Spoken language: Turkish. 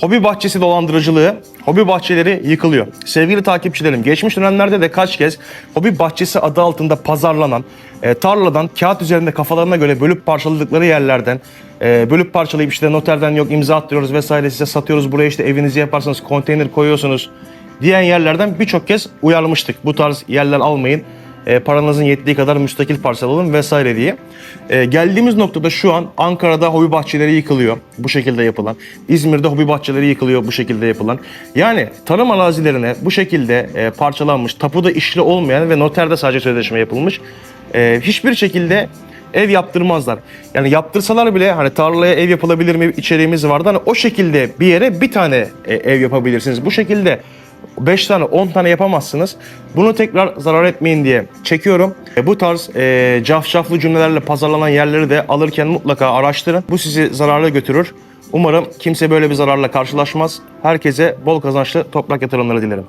Hobi bahçesi dolandırıcılığı, hobi bahçeleri yıkılıyor. Sevgili takipçilerim, geçmiş dönemlerde de kaç kez hobi bahçesi adı altında pazarlanan, e, tarladan kağıt üzerinde kafalarına göre bölüp parçaladıkları yerlerden, e, bölüp parçalayıp işte noterden yok imza attırıyoruz vesaire size satıyoruz buraya işte evinizi yaparsanız konteyner koyuyorsunuz diyen yerlerden birçok kez uyarmıştık. Bu tarz yerler almayın. E, paranızın yettiği kadar müstakil parsel alın vesaire diye. E, geldiğimiz noktada şu an Ankara'da hobi bahçeleri yıkılıyor bu şekilde yapılan. İzmir'de hobi bahçeleri yıkılıyor bu şekilde yapılan. Yani tarım arazilerine bu şekilde e, parçalanmış, tapuda işli olmayan ve noterde sadece sözleşme yapılmış. e, hiçbir şekilde ev yaptırmazlar. Yani yaptırsalar bile hani tarlaya ev yapılabilir mi içeriğimiz vardı. Hani o şekilde bir yere bir tane e, ev yapabilirsiniz. Bu şekilde 5 tane 10 tane yapamazsınız. Bunu tekrar zarar etmeyin diye çekiyorum. E, bu tarz e, cafcaflı cümlelerle pazarlanan yerleri de alırken mutlaka araştırın. Bu sizi zararlı götürür. Umarım kimse böyle bir zararla karşılaşmaz. Herkese bol kazançlı toprak yatırımları dilerim.